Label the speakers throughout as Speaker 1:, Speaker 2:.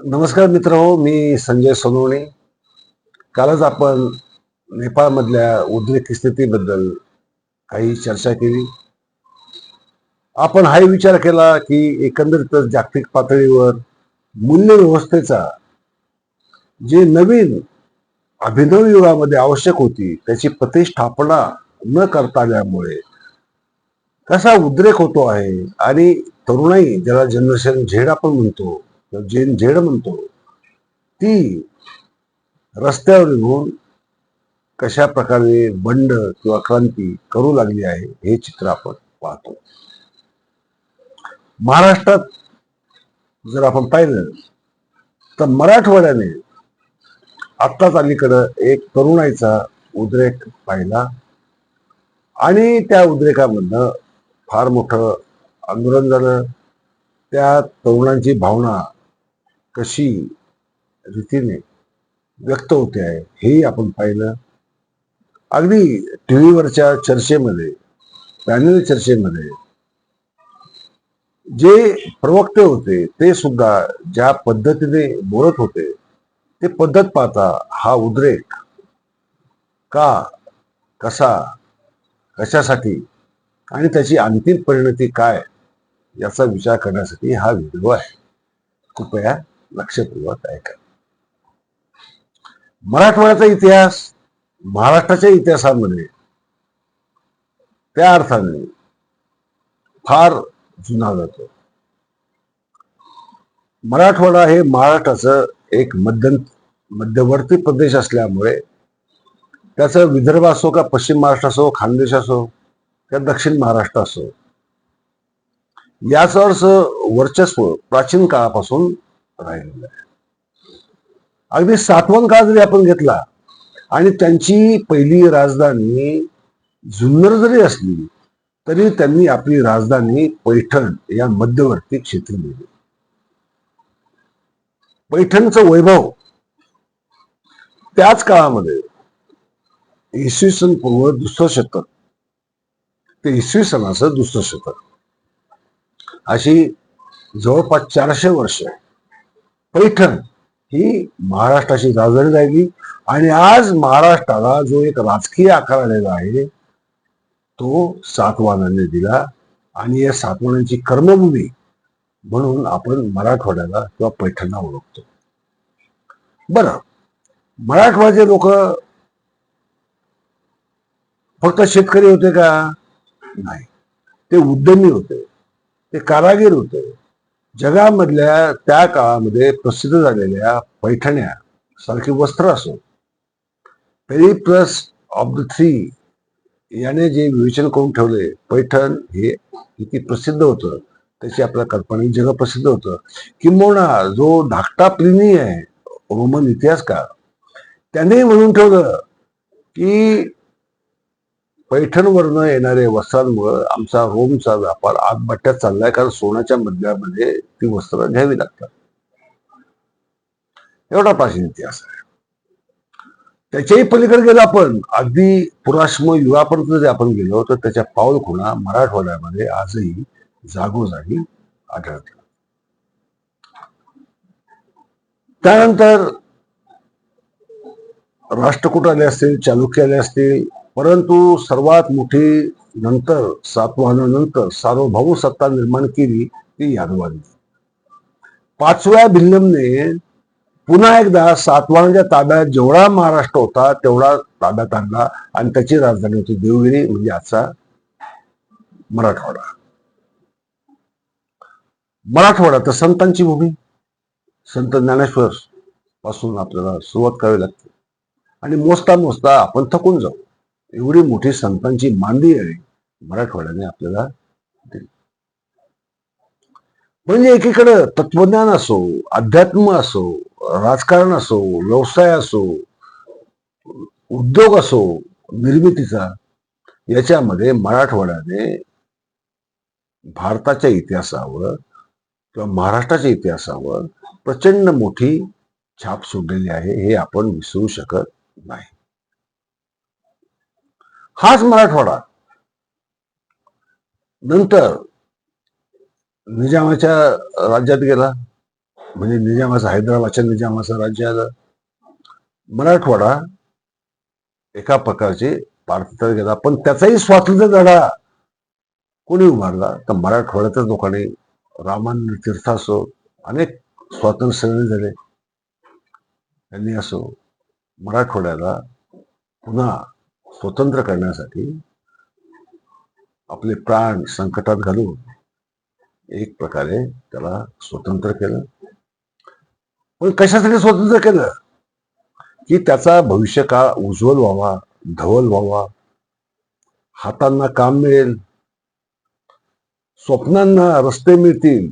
Speaker 1: नमस्कार मित्र हो मी संजय सोनवणे. कालच आपण नेपाळमधल्या उद्रेक स्थितीबद्दल काही चर्चा केली. आपण हाही विचार केला की एकंदरीतच जागतिक पातळीवर मूल्य व्यवस्थेचा जे नवीन अभिनव युगामध्ये आवश्यक होती त्याची प्रतिष्ठापना न करता आल्यामुळे कसा उद्रेक होतो आहे आणि तरुणाई ज्याला जनरेशन झेड आपण म्हणतो जेन झेड म्हणतो ती रस्त्यावर येऊन कशा प्रकारे बंड किंवा क्रांती करू लागली आहे हे चित्र आपण पाहतो. महाराष्ट्रात जर आपण पाहिलं तर मराठवाड्याने आत्ताच अलीकडं एक तरुणाईचा उद्रेक पाहिला. आणि त्या उद्रेकामधनं फार मोठं आंदोलन झालं. त्या तरुणांची भावना कशी रीतीने व्यक्त होते आहे हेही आपण पाहिलं. अगदी टी व्हीवरच्या चर्चेमध्ये पॅनल चर्चेमध्ये जे प्रवक्ते होते ते सुद्धा ज्या पद्धतीने बोलत होते ते पद्धत पाहता हा उद्रेक का कसा कशासाठी आणि त्याची अंतिम परिणती काय याचा विचार करण्यासाठी हा व्हिडिओ आहे. कृपया लक्षपूर्वक ऐका मराठवाड्याचा इतिहास महाराष्ट्राच्या इतिहासामध्ये त्या अर्थाने फार जुना जातो. मराठवाडा हे महाराष्ट्राचं एक मध्य मध्यवर्ती प्रदेश असल्यामुळे त्याचं विदर्भ असो का पश्चिम महाराष्ट्र असो खानदेश असो का दक्षिण महाराष्ट्र असो याच वर्चस्व प्राचीन काळापासून राहिलेलं आहे. अगदी सातवन काळ जरी आपण घेतला आणि त्यांची पहिली राजधानी जुन्नर जरी असली तरी त्यांनी आपली राजधानी पैठण या मध्यवर्ती क्षेत्री दिली. पैठणचं वैभव त्याच काळामध्ये इसवी सन पूर्व दुसरं शतक ते इसवी सणाचं दुसरं शतक. अशी जवळपास चारशे वर्ष पैठण ही महाराष्ट्राची राजधानी राहिली. आणि आज महाराष्ट्राला जो एक राजकीय आकार आलेला आहे तो सातवानांनी दिला. आणि या सातवाहनांची कर्मभूमी म्हणून आपण मराठवाड्याला किंवा पैठणला ओळखतो. बरं मराठवाड्याचे लोक फक्त शेतकरी होते का? नाही. ते उद्यमी होते. ते कारागीर होते. जगामधल्या त्या काळामध्ये प्रसिद्ध झालेल्या पैठण्या सारखी वस्त्र असो Periplus of the three याने जे विवेचन करून ठेवले पैठण हे किती प्रसिद्ध होतं त्याची आपल्या कल्पना जग प्रसिद्ध होतं. किंबहुना जो धाकटा प्लिनी आहे रोमन इतिहासकार त्याने म्हणून ठेवलं की पैठणवरनं येणाऱ्या वस्त्रांमुळं आमचा रोमचा व्यापार आतबट्ट्यात चाललाय. कारण सोन्याच्या मधल्यामध्ये ती वस्त्र घ्यावी लागतात. एवढा प्राचीन इतिहास आहे. त्याच्याही पलीकडे गेलो आपण. अगदी पुराश्म युगापर्यंत जरी आपण गेलो तर त्याच्या पाऊल खुणा मराठवाड्यामध्ये आजही जागोजागी आढळतात. त्यानंतर राष्ट्रकूट आले असतील चालुक्य आले असतील परंतु सर्वात मोठी नंतर सातवाहनानंतर सार्वभौम सत्ता निर्माण केली ती यादवांनी. पाचव्या भिल्लमने पुन्हा एकदा सातवाहनाच्या ताब्यात जेवढा महाराष्ट्र होता तेवढा ताब्यात आणला आणि त्याची राजधानी होती देवगिरी म्हणजे आजचा मराठवाडा. मराठवाडा तर संतांची भूमी. संत ज्ञानेश्वर पासून आपल्याला सुरुवात करावी लागते. आणि मोजता मोजता आपण थकून जाऊ. एवढी मोठी संतांची मांदी आहे मराठवाड्याने आपल्याला दिली. म्हणजे एकीकडं तत्वज्ञान असो अध्यात्म असो राजकारण असो व्यवसाय असो उद्योग असो निर्मितीचा याच्यामध्ये मराठवाड्याने भारताच्या इतिहासावर किंवा महाराष्ट्राच्या इतिहासावर प्रचंड मोठी छाप सोडलेली आहे हे आपण विसरू शकत नाही. हाच मराठवाडा. नंतर निजामाच्या राज्यात गेला. म्हणजे निजामाचं हैदराबादच्या निजामाचं राज्य आलं. मराठवाडा एका प्रकारचे भारतात गेला पण त्याचाही स्वातंत्र्य लढा कोणी उभारला? तर मराठवाड्यातच लोकांनी रामानंद तीर्थ असो अनेक स्वातंत्र्य झाले. त्यांनी असो मराठवाड्याला पुन्हा स्वतंत्र करण्यासाठी आपले प्राण संकटात घालून एक प्रकारे त्याला स्वतंत्र केलं. पण कशासाठी स्वतंत्र केलं? की त्याचा भविष्य काळ उज्ज्वल व्हावा धवल व्हावा हातांना काम मिळेल स्वप्नांना रस्ते मिळतील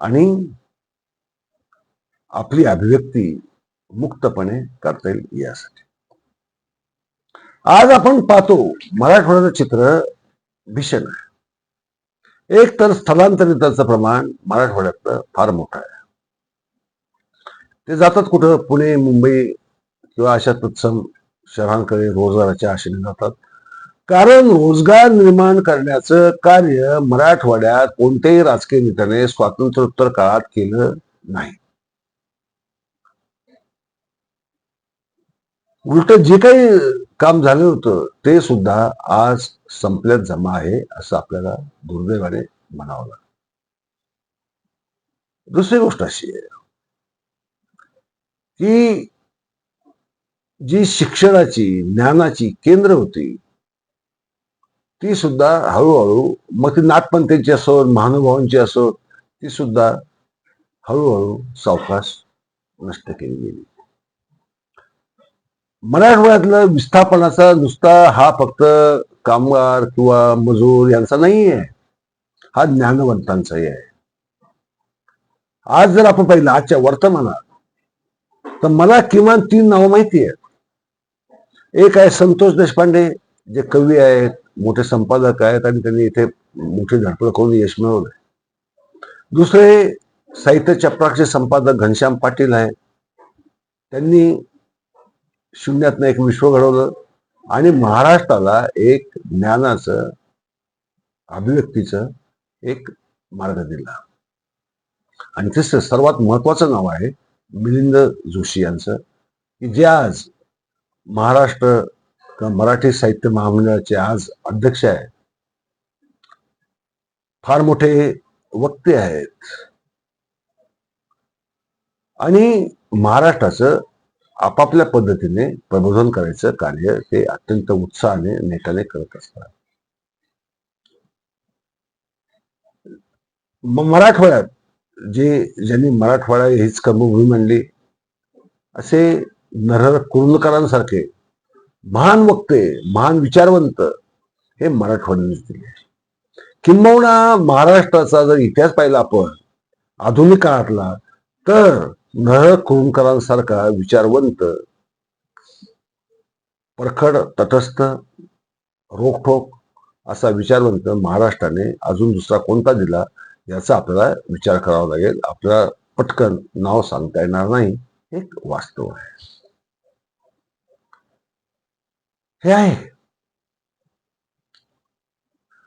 Speaker 1: आणि आपली अभिव्यक्ती मुक्तपणे करता येईल यासाठी. आज आपण पाहतो मराठवाड्याचं चित्र भीषण आहे. एक तर स्थलांतरितांचं प्रमाण मराठवाड्यातलं फार मोठं आहे. ते जातात कुठं? पुणे मुंबई किंवा अशा तत्सम शहरांकडे रोजगाराच्या आशेने जातात. कारण रोजगार निर्माण करण्याचं कार्य मराठवाड्यात कोणत्याही राजकीय नेत्याने स्वातंत्र्योत्तर काळात केलं नाही. उलट जे काही काम झालं होतं ते सुद्धा आज संपल्यात जमा आहे असं आपल्याला दुर्दैवाने म्हणावं लागतं. दुसरी गोष्ट अशी आहे की जी शिक्षणाची ज्ञानाची केंद्र होती ती सुद्धा हळूहळू मग ती नाथपंथींची असो महानुभावांची असो ती सुद्धा हळूहळू सावकाश नष्ट केली गेली. मराठवाड्यातलं विस्थापनाचा नुसता हा फक्त कामगार किंवा मजूर यांचा नाही आहे. हा ज्ञानवंतांचाही आहे. आज जर आपण पाहिलं आजच्या वर्तमानात तर मला किमान तीन नावं माहिती आहेत. एक आहे संतोष देशपांडे जे कवी आहेत मोठे संपादक आहेत आणि त्यांनी इथे मोठी धडपड करून यश मिळवलंय. दुसरे साहित्य चपराकचे संपादक घनश्याम पाटील आहेत. त्यांनी शून्यातनं एक विश्व घडवलं. आणि महाराष्ट्राला एक ज्ञानाचं अभिव्यक्तीचं एक मार्ग दिला. आणि तिसरं सर्वात महत्वाचं नाव आहे मिलिंद जोशी यांचं की जे आज महाराष्ट्र किंवा मराठी साहित्य महामंडळाचे आज अध्यक्ष आहेत. फार मोठे वक्ते आहेत. आणि महाराष्ट्राचं आपापल्या पद्धतीने प्रबोधन करायचं कार्य ते अत्यंत उत्साहाने नेटाने करत असतात. मराठवाड्यात जे ज्यांनी मराठवाडा हीच कर्मभूमी मांडली असे नरहर कुरुंदकरांसारखे महान वक्ते महान विचारवंत हे मराठवाड्यानेच दिले. किंबहुना महाराष्ट्राचा जर इतिहास पाहिला आपण आधुनिक काळातला तर नरहर कुरुंकरांसारखा विचारवंत परखड तटस्थ रोखोक असा विचारवंत महाराष्ट्राने अजून दुसरा कोणता दिला याचा आपल्याला विचार करावा लागेल. आपल्याला पटकन नाव सांगता येणार नाही. हे एक वास्तव आहे. हे आहे.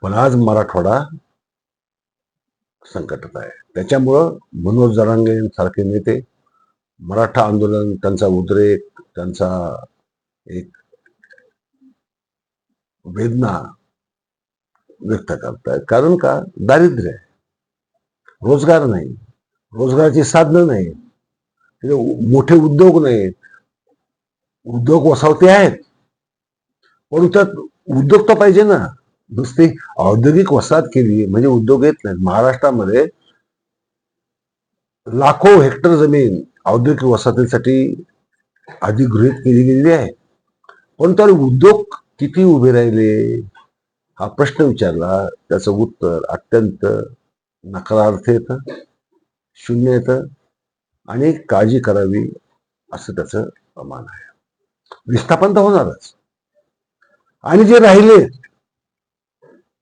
Speaker 1: पण आज मराठवाडा संकटात आहे. त्याच्यामुळं मनोज जरांगे सारखे नेते मराठा आंदोलन त्यांचा उद्रेक त्यांचा एक वेदना व्यक्त करतायत. कारण का? दारिद्र्य आहे. रोजगार नाही. रोजगाराची साधनं नाही. मोठे उद्योग नाहीत. उद्योग वसावते आहेत. पण त्यात उद्योग तर पाहिजे ना. नुसती औद्योगिक वसाहत केली म्हणजे उद्योग येत नाहीत. महाराष्ट्रामध्ये लाखो हेक्टर जमीन औद्योगिक वसाहतीसाठी आधी गृहित केली गेलेली आहे. पण तर उद्योग किती उभे राहिले? हा प्रश्न विचारला. त्याचं उत्तर अत्यंत नकारार्थ येतं शून्य येतं आणि काळजी करावी असं त्याचं प्रमाण आहे. विस्थापन तर होणारच. आणि जे राहिले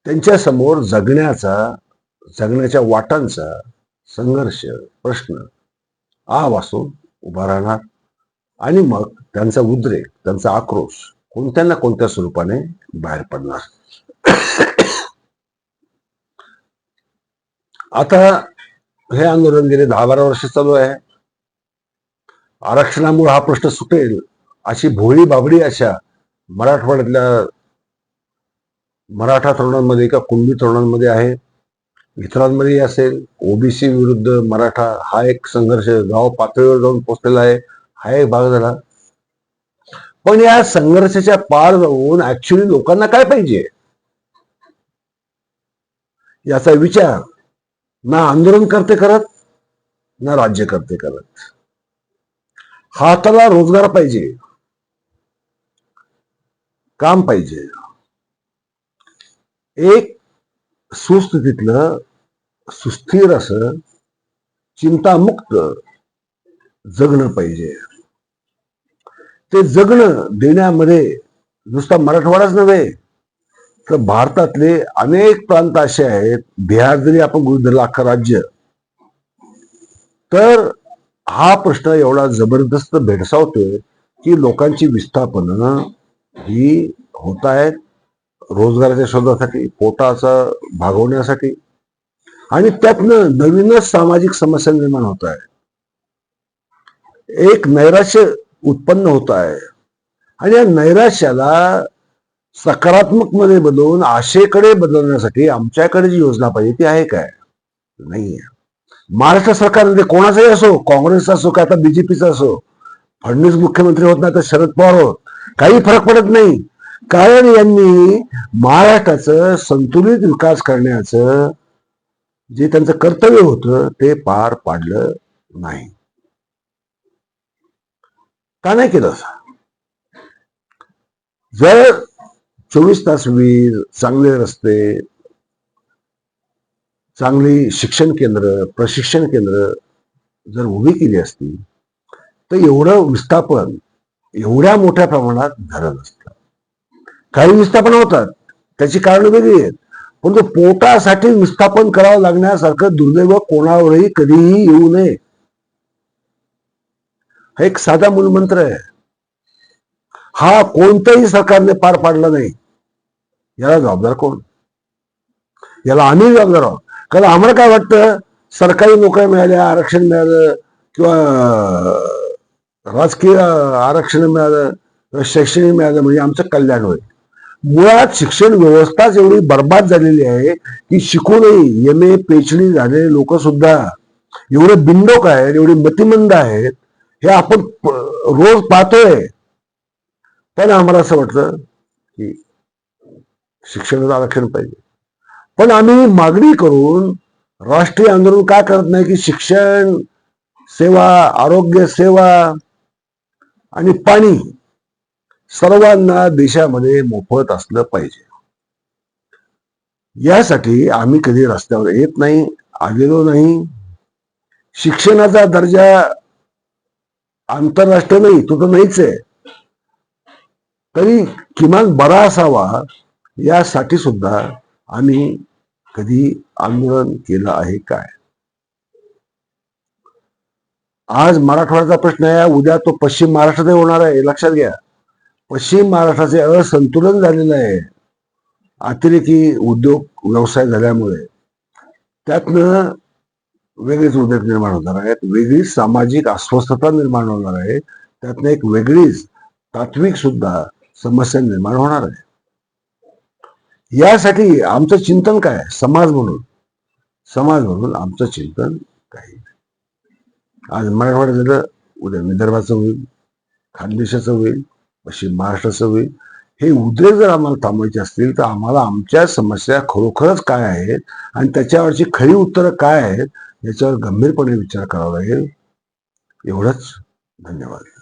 Speaker 1: त्यांच्यासमोर जगण्याचा जगण्याच्या वाटांचा संघर्ष प्रश्न आ वासून उभा राहणार. आणि मग त्यांचा उद्रेक त्यांचा आक्रोश कोणत्या ना कोणत्या स्वरूपाने बाहेर पडणार? आता हे आंदोलन गेले दहा बारा वर्ष चालू आहे. आरक्षणामुळे हा प्रश्न सुटेल अशी भोळी बाबडी अशा मराठवाड्यातल्या मराठा तरुणांमध्ये का कुणबी तरुणांमध्ये आहे? मित्रांमध्ये असेल ओबीसी विरुद्ध मराठा हा एक संघर्ष गाव पातळीवर जाऊन पोचलेला आहे. हा एक भाग झाला. पण या संघर्षाच्या पार जाऊन ऍक्च्युली लोकांना काय पाहिजे? याचा विचार ना आंदोलन करते करत ना राज्य करते करत. हाताला रोजगार पाहिजे. काम पाहिजे. एक सुस्थितीतलं सुस्थिर असं चिंतामुक्त जगणं पाहिजे. ते जगणं देण्यामध्ये नुसता मराठवाडाच नव्हे तर भारतातले अनेक प्रांत असे आहेत बिहार जरी आपण गृहीत धरलं अख्खा राज्य तर हा प्रश्न एवढा जबरदस्त भेडसावतोय की लोकांची विस्थापनं ही होत आहेत रोजगाराच्या शोधासाठी पोटाचा भागवण्यासाठी. आणि त्यातनं नवीनच सामाजिक समस्या निर्माण होत आहे. एक नैराश्य उत्पन्न होत आहे. आणि या नैराश्याला सकारात्मकमध्ये बदलून आशेकडे बदलण्यासाठी आमच्याकडे जी योजना पाहिजे ती आहे काय? नाहीये. महाराष्ट्र सरकारमध्ये कोणाचाही असो काँग्रेसचा असो का आता बीजेपीचा असो फडणवीस मुख्यमंत्री होत नाही तर शरद पवार होत. काही फरक पडत नाही. कारण यांनी महाराष्ट्राचं संतुलित विकास करण्याचं जे त्यांचं कर्तव्य होतं ते पार पाडलं नाही. का नाही केलं असं? जर चोवीस तास वीज चांगले रस्ते चांगली शिक्षण केंद्र प्रशिक्षण केंद्र जर उभी केली असती तर एवढं विस्थापन एवढ्या मोठ्या प्रमाणात झालं नसतं. काही विस्थापन होतात. त्याची कारण वेगळी आहेत. पण तो पोटासाठी विस्थापन करावं लागण्यासारखं दुर्दैव कोणावरही कधीही येऊ नये. हा एक साधा मूलमंत्र आहे. हा कोणत्याही सरकारने पार पाडला नाही. याला जबाबदार कोण? याला आम्ही जबाबदार आहोत. कारण आम्हाला काय वाटतं? सरकारी नोकऱ्या मिळाल्या आरक्षण मिळालं किंवा राजकीय आरक्षण मिळालं किंवा शैक्षणिक मिळालं म्हणजे आमचं कल्याण होईल. मुळात शिक्षण व्यवस्थाच एवढी बर्बाद झालेली आहे की शिकूनही एम ए पेचडी झालेले लोक सुद्धा एवढे बिंडोक आहेत एवढे मतिमंद आहेत हे आपण रोज पाहतोय. पण आम्हाला असं वाटतं की शिक्षणाचं आरक्षण पाहिजे. पण आम्ही मागणी करून राष्ट्रीय आंदोलन का करत नाही की शिक्षण सेवा आरोग्य सेवा आणि पाणी सर्वांना देशामध्ये मोफत असलं पाहिजे. यासाठी आम्ही कधी रस्त्यावर येत नाही आलेलो नाही. शिक्षणाचा दर्जा आंतरराष्ट्रीय नाही तो तर नाहीच आहे. तरी किमान बरा असावा यासाठी सुद्धा आम्ही कधी आंदोलन केलं आहे काय? आज मराठवाड्याचा प्रश्न आहे उद्या तो पश्चिम महाराष्ट्रातही होणार आहे हे लक्षात घ्या. पश्चिम महाराष्ट्राचे असंतुलन झालेलं आहे अतिरेकी उद्योग व्यवसाय झाल्यामुळे त्यातनं वेगळीच उद्योग निर्माण होणार आहेत वेगळीच सामाजिक अस्वस्थता निर्माण होणार आहे त्यातनं एक वेगळीच तात्विक सुद्धा समस्या निर्माण होणार आहे. यासाठी आमचं चिंतन काय समाज म्हणून. समाज म्हणून आमचं चिंतन काही आज मराठवाड्यात झालं उद्या विदर्भाचं होईल खानदेशाचं होईल पश्चिम महाराष्ट्राचं होईल हे उद्रेक जर आम्हाला थांबवायचे असतील तर आम्हाला आमच्या समस्या खरोखरच काय आहेत आणि त्याच्यावरची खरी उत्तरं काय आहेत याच्यावर गंभीरपणे विचार करावा लागेल. एवढंच. धन्यवाद.